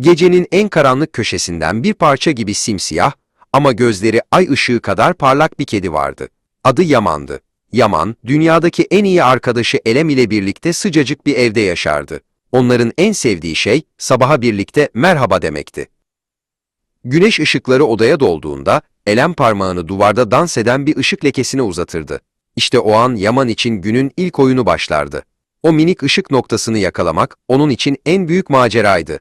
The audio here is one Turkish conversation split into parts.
Gecenin en karanlık köşesinden bir parça gibi simsiyah ama gözleri ay ışığı kadar parlak bir kedi vardı. Adı Yaman'dı. Yaman, dünyadaki en iyi arkadaşı Elem ile birlikte sıcacık bir evde yaşardı. Onların en sevdiği şey sabaha birlikte merhaba demekti. Güneş ışıkları odaya dolduğunda Elem parmağını duvarda dans eden bir ışık lekesine uzatırdı. İşte o an Yaman için günün ilk oyunu başlardı. O minik ışık noktasını yakalamak onun için en büyük maceraydı.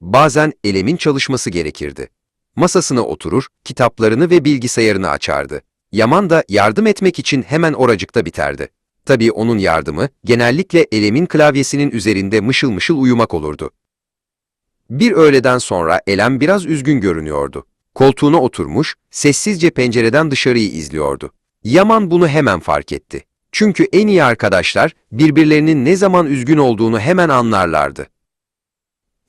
Bazen Elem'in çalışması gerekirdi. Masasına oturur, kitaplarını ve bilgisayarını açardı. Yaman da yardım etmek için hemen oracıkta biterdi. Tabii onun yardımı genellikle Elem'in klavyesinin üzerinde mışıl mışıl uyumak olurdu. Bir öğleden sonra Elem biraz üzgün görünüyordu. Koltuğuna oturmuş, sessizce pencereden dışarıyı izliyordu. Yaman bunu hemen fark etti. Çünkü en iyi arkadaşlar birbirlerinin ne zaman üzgün olduğunu hemen anlarlardı.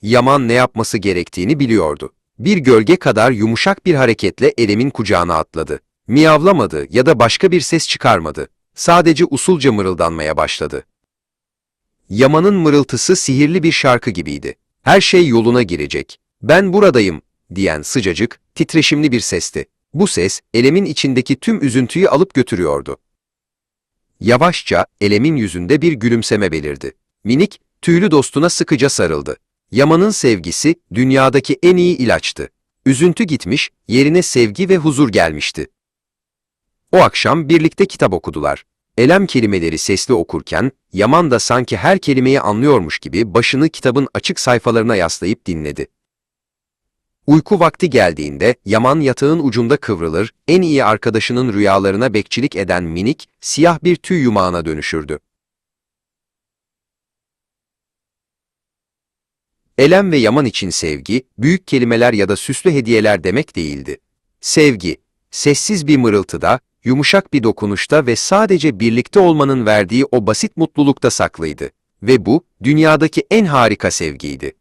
Yaman ne yapması gerektiğini biliyordu. Bir gölge kadar yumuşak bir hareketle Elem'in kucağına atladı. Miyavlamadı ya da başka bir ses çıkarmadı. Sadece usulca mırıldanmaya başladı. Yaman'ın mırıltısı sihirli bir şarkı gibiydi. Her şey yoluna girecek. Ben buradayım, diyen sıcacık, titreşimli bir sesti. Bu ses, Elem'in içindeki tüm üzüntüyü alıp götürüyordu. Yavaşça Elem'in yüzünde bir gülümseme belirdi. Minik, tüylü dostuna sıkıca sarıldı. Yaman'ın sevgisi dünyadaki en iyi ilaçtı. Üzüntü gitmiş, yerine sevgi ve huzur gelmişti. O akşam birlikte kitap okudular. Elem kelimeleri sesli okurken, Yaman da sanki her kelimeyi anlıyormuş gibi başını kitabın açık sayfalarına yaslayıp dinledi. Uyku vakti geldiğinde Yaman yatağın ucunda kıvrılır, en iyi arkadaşının rüyalarına bekçilik eden minik, siyah bir tüy yumağına dönüşürdü. Elem ve Yaman için sevgi, büyük kelimeler ya da süslü hediyeler demek değildi. Sevgi, sessiz bir mırıltıda, yumuşak bir dokunuşta ve sadece birlikte olmanın verdiği o basit mutlulukta saklıydı. Ve bu, dünyadaki en harika sevgiydi.